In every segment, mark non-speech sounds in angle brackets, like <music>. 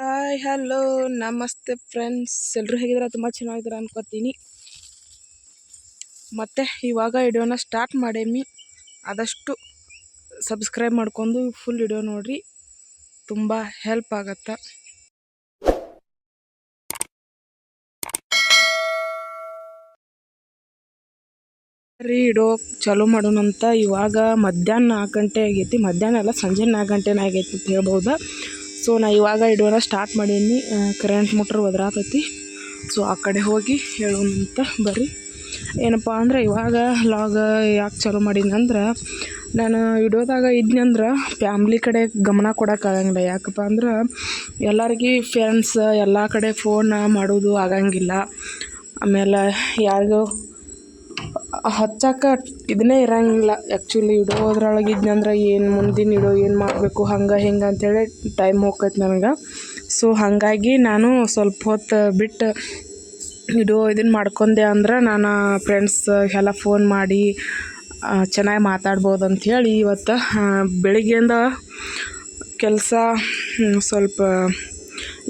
Hi hello ನಮಸ್ತೆ friends ಎಲ್ಲರೂ ಹೇಗಿದ್ದೀರಾ? ತುಂಬ ಚೆನ್ನಾಗಿದ್ದೀರಾ ಅನ್ಕೋತೀನಿ. ಮತ್ತು ಇವಾಗ ವಿಡಿಯೋನ ಸ್ಟಾರ್ಟ್ ಮಾಡೇಮಿ. ಆದಷ್ಟು ಸಬ್ಸ್ಕ್ರೈಬ್ ಮಾಡ್ಕೊಂಡು ಫುಲ್ ವಿಡಿಯೋ ನೋಡಿರಿ. ತುಂಬ ಹೆಲ್ಪ್ ಆಗತ್ತೆ. ರೀ ಇಡೋ, ಚಾಲೂ ಮಾಡೋಣಂತ ಇವಾಗ ಮಧ್ಯಾಹ್ನ ನಾಲ್ಕು ಗಂಟೆ ಆಗೈತಿ. ಮಧ್ಯಾಹ್ನ ಅಲ್ಲ, ಸಂಜೆ ನಾಲ್ಕು ಗಂಟೆನ ಆಗೈತಿ ಅಂತ ಹೇಳ್ಬೋದು. ಸೊ ನಾ ಇವಾಗ ಇಡೋಣ ಸ್ಟಾರ್ಟ್ ಮಾಡೀನಿ. Current motor ಒದ್ರಾತತಿ. ಸೊ ಆ ಕಡೆ ಹೋಗಿ ಹೇಳೋಣಂತ ಬರ್ರಿ. ಏನಪ್ಪ ಅಂದ್ರೆ, ಇವಾಗ ಲಾಗ ಯಾಕೆ ಚಾಲೂ ಮಾಡೀನಿ ಅಂದ್ರೆ, ನಾನು ವಿಡಿಯೋದಾಗ ಇದ್ನಂದ್ರೆ ಫ್ಯಾಮ್ಲಿ ಕಡೆ ಗಮನ ಕೊಡೋಕ್ಕಾಗಂಗಿಲ್ಲ ಯಾಕಪ್ಪ ಅಂದ್ರೆ, ಎಲ್ಲರಿಗೆ ಫ್ರೆಂಡ್ಸ್ ಎಲ್ಲ ಕಡೆ ಫೋನ್ ಮಾಡೋದು ಆಗಂಗಿಲ್ಲ. ಆಮೇಲೆ ಯಾರಿಗೂ ಹಚ್ಚಕ್ಕೆ ಇದನ್ನೇ ಇರಂಗಿಲ್ಲ. ಆ್ಯಕ್ಚುಲಿ ಇಡೋದ್ರೊಳಗೆ ಇದ್ನಂದ್ರೆ ಏನು ಮುಂದಿನ ಇಡೋ ಏನು ಮಾಡಬೇಕು, ಹಂಗೆ ಹಿಂಗೆ ಅಂತೇಳಿ ಟೈಮ್ ಹೋಕೈತೆ ನನಗೆ. ಸೊ ಹಾಗಾಗಿ ನಾನು ಸ್ವಲ್ಪ ಹೊತ್ತು ಬಿಟ್ಟು ಇಡೋ ಇದನ್ನು ಮಾಡ್ಕೊಂಡೆ ಅಂದ್ರೆ ನಾನು ಫ್ರೆಂಡ್ಸ್ ಎಲ್ಲ ಫೋನ್ ಮಾಡಿ ಚೆನ್ನಾಗಿ ಮಾತಾಡ್ಬೋದು ಅಂಥೇಳಿ ಇವತ್ತು ಬೆಳಿಗ್ಗೆಯಿಂದ ಕೆಲಸ ಸ್ವಲ್ಪ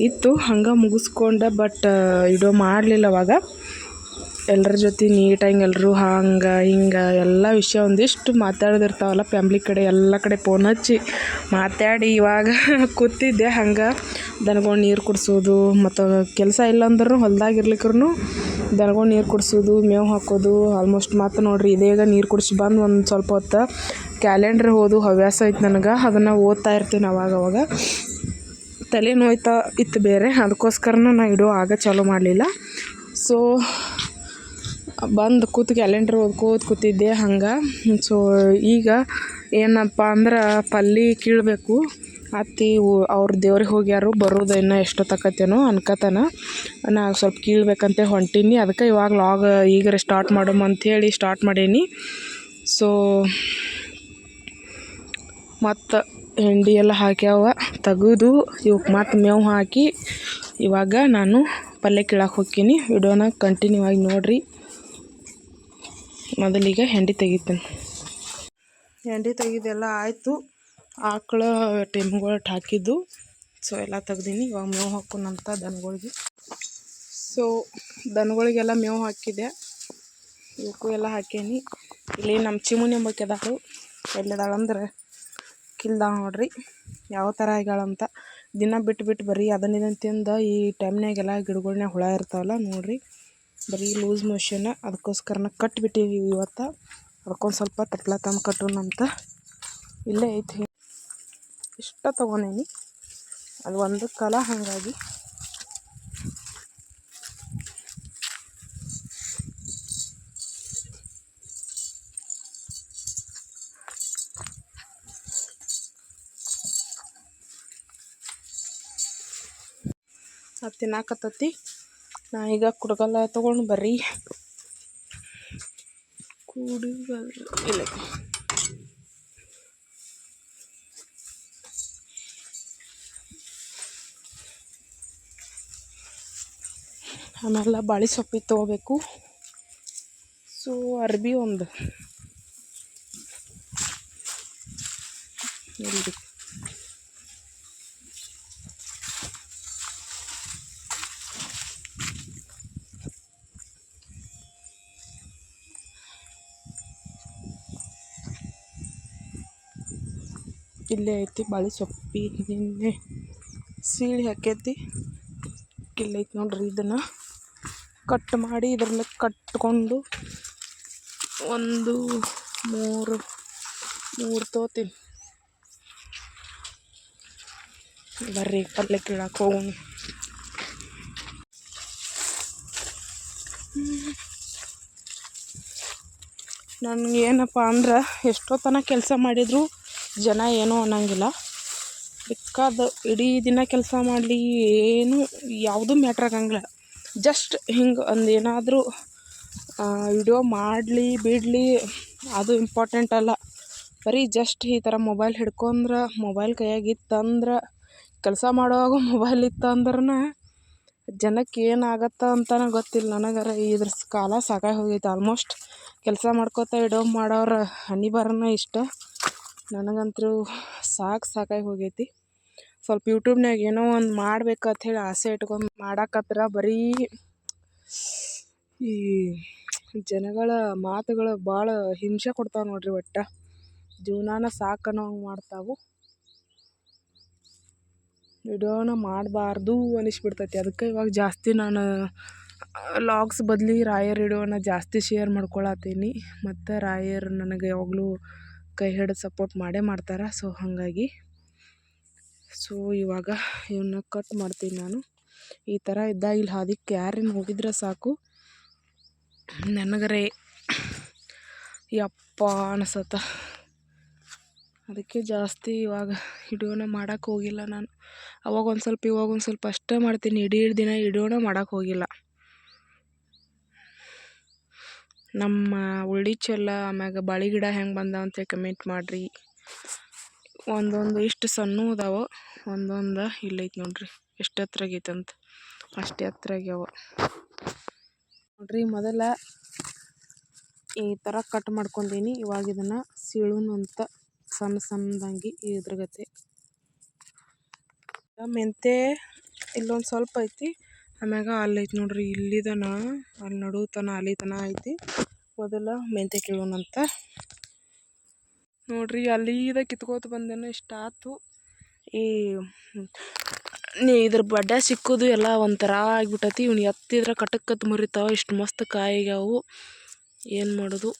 ಇತ್ತು. ಹಂಗೆ ಮುಗಿಸ್ಕೊಂಡೆ ಬಟ್ ಇಡೋ ಮಾಡಲಿಲ್ಲ ಅವಾಗ. ಎಲ್ಲರ ಜೊತೆ ನೀಟಾಗಿ ಎಲ್ಲರೂ ಹಂಗೆ, ಹಿಂಗೆ ಎಲ್ಲ ವಿಷಯ ಒಂದಿಷ್ಟು ಮಾತಾಡ್ದಿರ್ತಾವಲ್ಲ ಫ್ಯಾಮ್ಲಿ ಕಡೆ, ಎಲ್ಲ ಕಡೆ ಫೋನ್ ಹಚ್ಚಿ ಮಾತಾಡಿ ಇವಾಗ <laughs> ಕೂತಿದ್ದೆ. ಹಂಗೆ ದನಗಳು ನೀರು ಕುಡಿಸೋದು, ಮತ್ತು ಕೆಲಸ ಇಲ್ಲ ಅಂದ್ರೂ ಹೊಲ್ದಾಗ ಇರ್ಲಿಕ್ಕರೂ ದನಗಳು ನೀರು ಕುಡಿಸೋದು, ಮೇವು ಹಾಕೋದು ಆಲ್ಮೋಸ್ಟ್ ಮತ್ತು ನೋಡಿರಿ ಇದೇಗ ನೀರು ಕುಡಿಸಿ ಬಂದು ಒಂದು ಸ್ವಲ್ಪ ಹೊತ್ತು ಕ್ಯಾಲೆಂಡ್ರ್ ಓದು, ಹವ್ಯಾಸ ಐತೆ ನನಗೆ, ಅದನ್ನು ಓದ್ತಾ ಇರ್ತೀನಿ ಅವಾಗ ಅವಾಗ. ತಲೆ ನೋಯ್ತಾ ಇತ್ತು ಬೇರೆ ಅದಕ್ಕೋಸ್ಕರನೂ ನಾ ಇಡೋ, ಆಗ ಚಾಲೂ ಮಾಡಲಿಲ್ಲ. ಸೊ ಬಂದು ಕೂತು ಕ್ಯಾಲೆಂಡ್ರ್ ಓದ್ಕೋತ ಕೂತಿದ್ದೆ ಹಂಗೆ. ಸೊ ಈಗ ಏನಪ್ಪ ಅಂದ್ರೆ ಪಲ್ಲಿ ಕೀಳಬೇಕು. ಅತ್ತಿ ಅವ್ರ ದೇವ್ರಿಗೆ ಹೋಗ್ಯಾರು, ಬರೋದು ಇನ್ನೂ ಎಷ್ಟೊತ್ತಾಕತ್ತೇನೋ ಅನ್ಕತಾನ. ನಾ ಸ್ವಲ್ಪ ಕೀಳ್ಬೇಕಂತ ಹೊಂಟೀನಿ. ಅದಕ್ಕೆ ಇವಾಗ ಲಾಗ್ ಈಗರೆ ಸ್ಟಾರ್ಟ್ ಮಾಡಮ್ ಅಂಥೇಳಿ ಸ್ಟಾರ್ಟ್ ಮಾಡೀನಿ. ಸೊ ಮತ್ತು ಹಿಂಡಿ ಎಲ್ಲ ಹಾಕ್ಯಾವ. ತೆಗೆದು ಇವಕ್ಕೆ ಮತ್ತು ಮೇವು ಹಾಕಿ ಇವಾಗ ನಾನು ಪಲ್ಯ ಕೀಳಕ್ಕೆ ಹೋಗ್ತೀನಿ. ವಿಡಿಯೋನ ಕಂಟಿನ್ಯೂ ಆಗಿ ನೋಡಿರಿ. ಮೊದಲಿಗೆ ಹೆಂಡಿ ತೆಗಿತೀನಿ. ಹೆಂಡಿ ತೆಗೆದೆಲ್ಲ ಆಯಿತು. ಆಕಳ ಟೆಮ್ಗಳು ಹಾಕಿದ್ದು. ಸೊ ಎಲ್ಲ ತೆಗ್ದೀನಿ. ಇವಾಗ ಮೇವು ಹಾಕೋಣಂತ ದನಗಳಿಗೆ. ಸೊ ದನಗಳಿಗೆಲ್ಲ ಮೇವು ಹಾಕಿದೆ. ಇವಕ್ಕೂ ಎಲ್ಲ ಹಾಕೀನಿ. ಇಲ್ಲಿ ನಮ್ಮ ಚಿಮುನಿ ಎಂಬಕ್ಕೆ ಅದಾಳು ಎಲ್ಲಿದಾಳಂದ್ರೆ ಕಿಲ್ದ ನೋಡ್ರಿ. ಯಾವ ಥರ ಆಗ್ಯಾಳಂತ ದಿನ ಬಿಟ್ಟು ಬಿಟ್ಟು ಬರೀ ಅದನ್ನ ಇದನ್ನು ತಿಂದು ಈ ಟೈಮ್ನಾಗೆಲ್ಲ ಗಿಡಗಳ್ನಾಗ ಹುಳ ಇರ್ತಾವಲ್ಲ ನೋಡಿರಿ. ಬರೀ ಲೂಸ್ ಮೋಷನ್ ಅದಕ್ಕೋಸ್ಕರನ ಕಟ್ಟಿಬಿಟ್ಟಿವಿ ಇವತ್ತು. ಅದಕ್ಕೊಂದು ಸ್ವಲ್ಪ ತಪ್ಲ ತಂದು ಕಟ್ಟೋಣಂತ ಇಲ್ಲೇ ಐತಿ. ಇಷ್ಟ ತೊಗೊಂಡೇನಿ. ಅದು ಒಂದು ಕಲ ಹಾಗಾಗಿ. ಅದು ತಿನ್ನಾಕತ್ತತಿ. ನಾ ಈಗ ಕುಡ್ಗಲ್ಲ ತೊಗೊಂಡು ಬರ್ರಿ. ಕುಡಿಗಲ್ಲ. ಇಲ್ಲ. ಆಮೇಲೆ ಬಾಳೆ ಸೊಪ್ಪಿ ತೊಗೋಬೇಕು. ಸೊ ಅರ್ಬಿ ಒಂದು. ಇಲ್ಲೇ ಐತಿ, ಬಾಳೆ ಸೊಪ್ಪಿ ನಿನ್ನೆ ಸೀಳಿ ಹಾಕೈತಿ. ಕಿಲ್ಲೈತಿ ನೋಡ್ರಿ ಇದನ್ನು. ಕಟ್ ಮಾಡಿ ಇದ್ರಲ್ಲಿ ಕಟ್ಕೊಂಡು ಒಂದು ಮೂರು ಮೂರು ತೋತೀನಿ. ಬರ್ರಿ, ಪಲ್ಯ ಕೀಳಕ್ಕೆ ಹೋಗೋಣ. ನನಗೇನಪ್ಪ ಅಂದ್ರೆ ಎಷ್ಟೋ ತನಕ ಕೆಲಸ ಮಾಡಿದರೂ. ಜನ ಏನೂ ಅನ್ನಂಗಿಲ್ಲ. ಬೇಕಾದ ಇಡೀ ದಿನ ಕೆಲಸ ಮಾಡಲಿ, ಏನು ಯಾವುದೂ ಮ್ಯಾಟ್ರ್ ಆಗಂಗಿಲ್ಲ. ಜಸ್ಟ್ ಹಿಂಗೆ ಒಂದು ಏನಾದರೂ ವಿಡಿಯೋ ಮಾಡಲಿ, ಬಿಡಲಿ, ಅದು ಇಂಪಾರ್ಟೆಂಟ್ ಅಲ್ಲ. ಬರೀ ಜಸ್ಟ್ ಈ ಥರ ಮೊಬೈಲ್ ಹಿಡ್ಕೊಂಡ್ರೆ, ಮೊಬೈಲ್ ಕೈಯಾಗಿತ್ತಂದ್ರೆ ಕೆಲಸ ಮಾಡುವಾಗ ಮೊಬೈಲ್ ಇತ್ತಂದ್ರೆ ಜನಕ್ಕೆ ಏನಾಗತ್ತೆ ಅಂತನೇ ಗೊತ್ತಿಲ್ಲ ನನಗಾರ. ಇದ್ರ ಕಾಲ ಸಾಕಾಗಿ ಹೋಗೈತೆ. ಆಲ್ಮೋಸ್ಟ್ ಕೆಲಸ ಮಾಡ್ಕೋತ, ವಿಡಿಯೋ ಮಾಡೋರ ಹನಿ ಇಷ್ಟ. ನನಗಂತೂ ಸಾಕು ಸಾಕಾಗಿ ಹೋಗೈತಿ. ಸ್ವಲ್ಪ ಯೂಟ್ಯೂಬ್ನಾಗ ಏನೋ ಒಂದು ಮಾಡ್ಬೇಕಂತ ಹೇಳಿ ಆಸೆ ಇಟ್ಕೊಂಡು ಮಾಡಾಕತ್ರ ಬರೀ ಈ ಜನಗಳ ಮಾತುಗಳು ಭಾಳ ಹಿಂಸೆ ಕೊಡ್ತಾವೆ ನೋಡ್ರಿ ಒಟ್ಟು. ಜೀವನಾನ ಸಾಕನ್ನೋ ಹಂಗೆ ಮಾಡ್ತಾವೆ. ವಿಡಿಯೋನ ಮಾಡಬಾರ್ದು ಅನಿಸ್ಬಿಡ್ತೈತಿ. ಅದಕ್ಕೆ ಇವಾಗ ಜಾಸ್ತಿ ನಾನು ಲಾಗ್ಸ್ ಬದಲಿ ರಾಯರ್ ವಿಡಿಯೋನ ಜಾಸ್ತಿ ಶೇರ್ ಮಾಡ್ಕೊಳತ್ತೀನಿ. ಮತ್ತು ರಾಯರ್ ನನಗೆ ಯಾವಾಗಲೂ ಕೈ ಹಿಡಿದು ಸಪೋರ್ಟ್ ಮಾಡೇ ಮಾಡ್ತಾರೆ. ಸೊ ಹಾಗಾಗಿ ಸೊ ಇವಾಗ ಇವನ್ನ ಕಟ್ ಮಾಡ್ತೀನಿ ನಾನು. ಈ ಥರ ಇದ್ದಾಗ ಇಲ್ಲಿ ಅದಕ್ಕೆ ಯಾರೇನು ಹೋಗಿದ್ರೆ ಸಾಕು. ನನಗರೇ ಯಪ್ಪ ಅನಿಸತ್ತ. ಅದಕ್ಕೆ ಜಾಸ್ತಿ ಇವಾಗ ಹಿಡಿಯೋಣ ಮಾಡೋಕೆ ಹೋಗಿಲ್ಲ ನಾನು. ಅವಾಗ ಒಂದು ಸ್ವಲ್ಪ, ಇವಾಗ ಒಂದು ಸ್ವಲ್ಪ ಅಷ್ಟೇ ಮಾಡ್ತೀನಿ. ಇಡೀ ದಿನ ಹಿಡಿಯೋಣ ಮಾಡೋಕೆ ಹೋಗಿಲ್ಲ. ನಮ್ಮ ಉಳ್ಳಿ ಚೆಲ್ಲ ಆಮ್ಯಾಗ ಬಾಳೆ ಗಿಡ ಹೆಂಗೆ ಬಂದಾವ ಅಂತೇಳಿ ಕಮೆಂಟ್ ಮಾಡಿರಿ. ಒಂದೊಂದು ಇಷ್ಟು ಸಣ್ಣ ಅದಾವ, ಒಂದೊಂದು ಇಲ್ಲೈತೆ ನೋಡ್ರಿ. ಎಷ್ಟು ಹತ್ರ ಅಂತ. ಅಷ್ಟು ಎತ್ತರ ಆಗ್ಯಾವ ನೋಡ್ರಿ ಮೊದಲ ಈ ಥರ ಕಟ್ ಮಾಡ್ಕೊಂಡೀನಿ. ಇವಾಗ ಇದನ್ನು ಸೀಳುನು ಅಂತ ಸಣ್ಣ ಸಣ್ಣದಾಗಿ ಇದ್ರಗತೆ. ಮೆಂತೆ ಇಲ್ಲೊಂದು ಸ್ವಲ್ಪ ಐತಿ. ಆಮ್ಯಾಗ ಅಲ್ಲೈತಿ ನೋಡ್ರಿ, ಇಲ್ಲಿದನ, ಅಲ್ಲಿ ನಡುತನ ಅಲ್ಲಿ ತನ ಐತಿ. ಮೊದಲ ಮೆಂತೆ ಕೀಳೋಣಂತ ನೋಡ್ರಿ ಅಲ್ಲಿದ ಕಿತ್ಕೋತ ಬಂದೇನೋ, ಇಷ್ಟ ಆತು. ಈ ನೀ ಇದ್ರ ಬಡ್ಡೆ ಸಿಕ್ಕೋದು ಎಲ್ಲ ಒಂಥರ ಆಗಿಬಿಟ್ಟತಿ. ಇವ್ನು ಎತ್ತಿದ್ರೆ ಕಟಕ್ಕತ್ ಮುರಿತಾವ, ಇಷ್ಟು ಮಸ್ತ್ ಕಾಯಿಗ್ಯಾವು ಏನು ಮಾಡೋದು?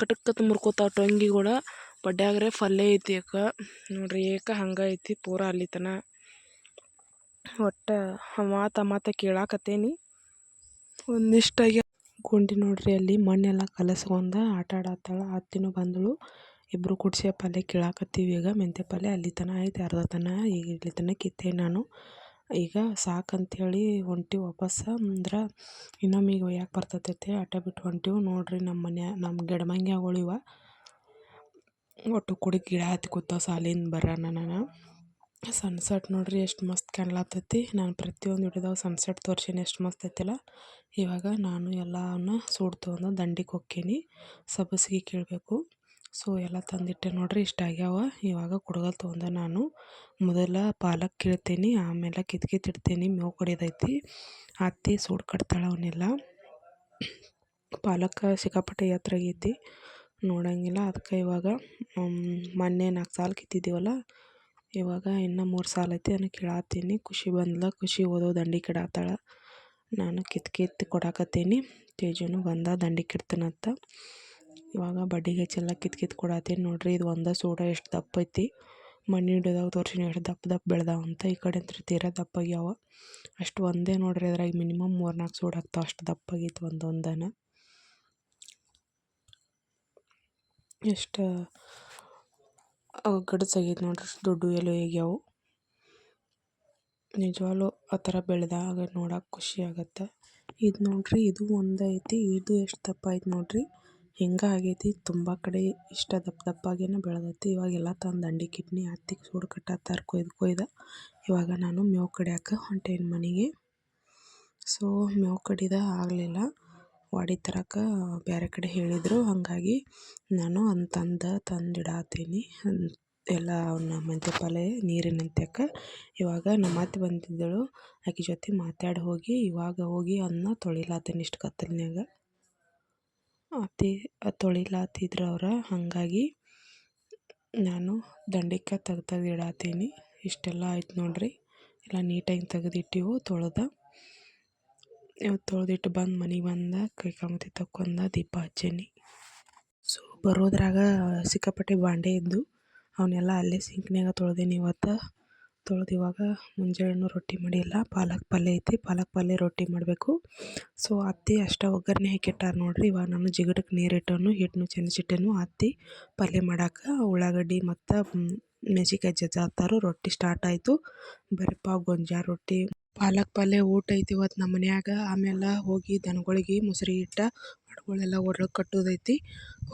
ಕಟಕ್ಕತ್ ಮುರ್ಕೋತಾವ ಟೊಂಗಿಗಳ. ಬಡ್ಡ್ಯಾಗ್ರೆ ಫಲ್ಲೆ ಐತಿ ಅಕ್ಕ. ನೋಡ್ರಿ, ಏಕ ಹಂಗೆ ಐತಿ, ಪೂರ ಅಲ್ಲಿ ತನ ಒಟ್ಟು ಮಾತ ಮಾತ ಕೇಳಾಕತ್ತೇನಿ. ಒಂದಿಷ್ಟಾಗಿ ಗುಂಡಿ ನೋಡ್ರಿ, ಅಲ್ಲಿ ಮಣ್ಣೆಲ್ಲ ಕಲಸ್ಕೊಂಡು ಆಟ ಆಡತ್ತಾಳ ಅತ್ತಿನೂ ಬಂದಳು. ಇಬ್ಬರು ಕುಡ್ಸಿಯ ಪಲ್ಯ ಕೇಳಾಕತ್ತೀವಿ. ಈಗ ಮೆಂತ್ಯ ಪಲ್ಯ ಅಲ್ಲಿ ತನಕ ಐತೆ ಅರ್ಧ ತನ ಈಗ ಇಲ್ಲಿ ತನಕ ಕಿತ್ತೆ ನಾನು. ಈಗ ಸಾಕಂಥೇಳಿ ಹೊಂಟಿವಿ ವಾಪಸ್ ಅಂದ್ರೆ ಇನ್ನೊಮ್ಮೆ ಈಗ ಒಯ್ಯಾಕೆ ಬರ್ತೈತೆ ಆಟ ಬಿಟ್ಟು ಹೊಂಟಿವು. ನೋಡ್ರಿ ನಮ್ಮ ಮನೆ ನಮ್ಮ ಗಿಡಮಂಗ್ಯಾಗಳಿವ. ಒಟ್ಟು ಕುಡಿ ಗಿಡ ಹತ್ತಿ ಕೂತಾವ ಸಾಲಿಂದ ಬರೋಣ ನಾನು. ಸನ್ಸೆಟ್ ನೋಡ್ರಿ ಎಷ್ಟು ಮಸ್ತ್ ಕಾಣ್ಲತ್ತೈತಿ ನಾನು ಪ್ರತಿಯೊಂದು ವಿಡಿಯೋದಾಗ ಸನ್ಸೆಟ್ ತೋರ್ಸೀನಿ ಎಷ್ಟು ಮಸ್ತ್ ಐತಿಲ್ಲ. ಇವಾಗ ನಾನು ಎಲ್ಲವನ್ನ ಸೂಡು ತೊಗೊಂಡು ದಂಡಿಗೆ ಹೊಕ್ಕೀನಿ ಸಬ್ಬಸಿಗೆ ಕೀಳಬೇಕು. ಸೊ ಎಲ್ಲ ತಂದಿಟ್ಟೆ ನೋಡ್ರಿ ಇಷ್ಟ ಆಗ್ಯಾವ. ಇವಾಗ ಕುಡ್ಗಲ್ ತೊಗೊಂಡೆ ನಾನು ಮೊದಲ ಪಾಲಕ್ ಕೀಳ್ತೀನಿ, ಆಮೇಲೆ ಕಿತ್ಕಿತ್ ಇಡ್ತೀನಿ, ಮೇವು ಕಡಿದೈತಿ. ಅತ್ತಿ ಸೂಡು ಕಟ್ತಾಳೆ ಅವನ್ನೆಲ್ಲ ಪಾಲಕ್ ಸಿಕ್ಕಾಪಟ್ಟೆ ಎತ್ತರ ಆಗೈತಿ ನೋಡಂಗಿಲ್ಲ ಅದಕ್ಕೆ ಇವಾಗ ಮೊನ್ನೆ ನಾಲ್ಕು ಸಾಲು ಕಿತ್ತಿದ್ದೀವಲ್ಲ ಇವಾಗ ಇನ್ನು ಮೂರು ಸಾಲು ಐತಿ ನಾನು ಕೀಳಾತ್ತೀನಿ ಖುಷಿ ಬಂದ್ಲ, ಖುಷಿ ಓದೋ ದಂಡಿ ಕೆಡಾತ್ತಾಳ ನಾನು ಕಿತ್ತು ಕಿತ್ತು ಕೊಡಾಕತ್ತೀನಿ. ತೇಜುನು ಬಂದ ದಂಡಿ ಕಿಡ್ತಾನಂತ. ಇವಾಗ ಬಡ್ಡಿಗೆ ಹೆಚ್ಚೆಲ್ಲ ಕಿತ್ತು ಕಿತ್ತು ಕೊಡತ್ತೀನಿ ನೋಡ್ರಿ ಇದು ಒಂದೇ ಸೂಡ ಎಷ್ಟು ದಪ್ಪ ಐತಿ. ಮಣ್ಣು ಹಿಡಿದಾಗ ತೋರ್ಸಿನಿ ಎಷ್ಟು ದಪ್ಪ ದಪ್ಪ ಬೆಳ್ದಾವ ಅಂತ. ಈ ಕಡೆ ಅಂತ ತೀರಾ ದಪ್ಪ ಆಗ್ಯಾವ ಅಷ್ಟು ಒಂದೇ ನೋಡ್ರಿ ಅದ್ರಾಗ ಮಿನಿಮಮ್ ಮೂರು ನಾಲ್ಕು ಸೂಡು ಆಗ್ತಾವ. ಅಷ್ಟು ದಪ್ಪ ಆಗೈತೆ ಒಂದೊಂದನ. ಎಷ್ಟು ಗಡಸಾಗೈತೆ ನೋಡ್ರಿ, ದೊಡ್ಡ ಎಲೆ ಆಗ್ಯಾವು. ನಿಜವಾಗ್ಲೂ ಆ ಥರ ಬೆಳೆದಾಗ ನೋಡಕ್ಕೆ ಖುಷಿ ಆಗುತ್ತೆ. ಇದು ನೋಡ್ರಿ, ಇದು ಒಂದು ಐತಿ, ಇದು ಎಷ್ಟು ದಪ್ಪ ಐತೆ ನೋಡ್ರಿ. ಹಿಂಗೆ ಆಗೈತಿ, ತುಂಬ ಕಡೆ ಇಷ್ಟ ದಪ್ಪ ದಪ್ಪಾಗೇನೆ ಬೆಳೆದೈತಿ. ಇವಾಗೆಲ್ಲ ತಂದು ದಂಡಿ ಕಿಡ್ನಿ ಹತ್ತಿ ಸೂಡು ಕಟ್ಟತ್ತಾರ ಕೊಯ್ದು ಕೊಯ್ದ. ಇವಾಗ ನಾನು ಮೇವು ಕಡಿಯಾಕ ಹೊಂಟೇನಿ ಮನೆಗೆ. ಸೊ, ಮೇವು ಕಡಿದ ಆಗಲಿಲ್ಲ. ವಾಡಿ ತರಕ ಬೇರೆ ಕಡೆ ಹೇಳಿದರು. ಹಾಗಾಗಿ ನಾನು ಅಂತಂದ ತಂದು ತಂದಿಡಾತೀನಿ ಎಲ್ಲ ಅವನ್ನ ಮೆಂತ್ಯ ಪಲ್ಲೆ ನೀರಿನ ಅಂತ್ಯಕ್ಕೆ ಇವಾಗ ನಮ್ಮ ಅತ್ತೆ ಬಂದಿದ್ದಳು. ಆಕೆ ಜೊತೆ ಮಾತಾಡಿ ಹೋಗಿ, ಇವಾಗ ಹೋಗಿ ಅದನ್ನ ತೊಳಿಲಾತೀನಿ ಇಷ್ಟು ಕತ್ತಲಿನಾಗ ಅತಿ ತೊಳಿಲಾತಿದ್ರು ಅವ್ರು. ಹಾಗಾಗಿ ನಾನು ದಂಡಿಕ ತೆಗ್ದು ಇಡಾತೀನಿ ಇಷ್ಟೆಲ್ಲ ಆಯ್ತು ನೋಡ್ರಿ. ಎಲ್ಲ ನೀಟಾಗಿ ತೆಗೆದಿಟ್ಟಿವು, ತೊಳೆದ. ಇವತ್ತು ತೊಳೆದಿಟ್ಟು ಬಂದು ಮನೆಗೆ ಬಂದ, ಕೈ ಕಾಮತಿ ತಕ್ಕೊಂದ, ದೀಪ ಹಚ್ಚೀನಿ. ಸೊ ಬರೋದ್ರಾಗ ಸಿಕ್ಕಾಪಟ್ಟೆ ಬಾಂಡೆ ಇದ್ದು ಅವನ್ನೆಲ್ಲ ಅಲ್ಲೇ ಸಿಂಕ್ನ್ಯಾಗ ತೊಳೆದೀನಿ ಇವತ್ತು. ತೊಳೆದು ಇವಾಗ ಮುಂಜಾನೆ ರೊಟ್ಟಿ ಮಾಡಿಲ್ಲ, ಪಾಲಕ್ ಪಲ್ಯ ಐತಿ, ಪಾಲಕ್ ಪಲ್ಯ ರೊಟ್ಟಿ ಮಾಡಬೇಕು. ಸೊ ಅತ್ತಿ ಅಷ್ಟೇ ಒಗ್ಗರಣೆ ಹಾಕಿಟ್ಟಾರ ನೋಡ್ರಿ, ಇವಾಗ ನಾನು ಜಿಗಟಕ್ಕೆ ನೀರು ಇಟ್ಟನು ಹಿಟ್ಟನ್ನು ಚೆನ್ಸಿಟ್ಟೆನು ಅತ್ತಿ ಪಲ್ಯ ಮಾಡಕ್ಕೆ ಉಳ್ಳಾಗಡ್ಡಿ ಮತ್ತು ಮೆಣಸಿನ್ಕಾಯಿ ಜಜ್ಜಾತಾರು ರೊಟ್ಟಿ ಸ್ಟಾರ್ಟ್ ಆಯಿತು. ಬರೀ ಬರೀಪ್ಪ ಗೊಂಜಾಳ ರೊಟ್ಟಿ. ಪಾಲಕ್ ಪಲ್ಲೆ ಊಟ ಐತಿ ಇವತ್ತು ನಮ್ಮ ಮನ್ಯಾಗ. ಆಮೇಲೆ ಹೋಗಿ ದನಗಳಿಗೆ ಮೊಸರು ಇಟ್ಟ ಆಡುಗಳೆಲ್ಲ ಹೊರಗೆ ಕಟ್ಟೋದೈತಿ.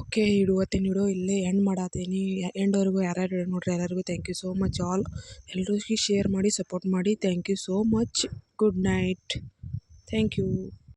ಓಕೆ ಇವತ್ತಿನ ವಿಡಿಯೋ ಇಲ್ಲೇ ಎಂಡ್ ಮಾಡತ್ತೀನಿ ಎಂಡ್ವರೆಗೂ ಯಾರ್ಯಾರು ನೋಡ್ರಿ ಎಲ್ಲರಿಗೂ thank you so much all ಎಲ್ಲರಿಗೂ ಶೇರ್ ಮಾಡಿ ಸಪೋರ್ಟ್ ಮಾಡಿ thank you so much good night thank you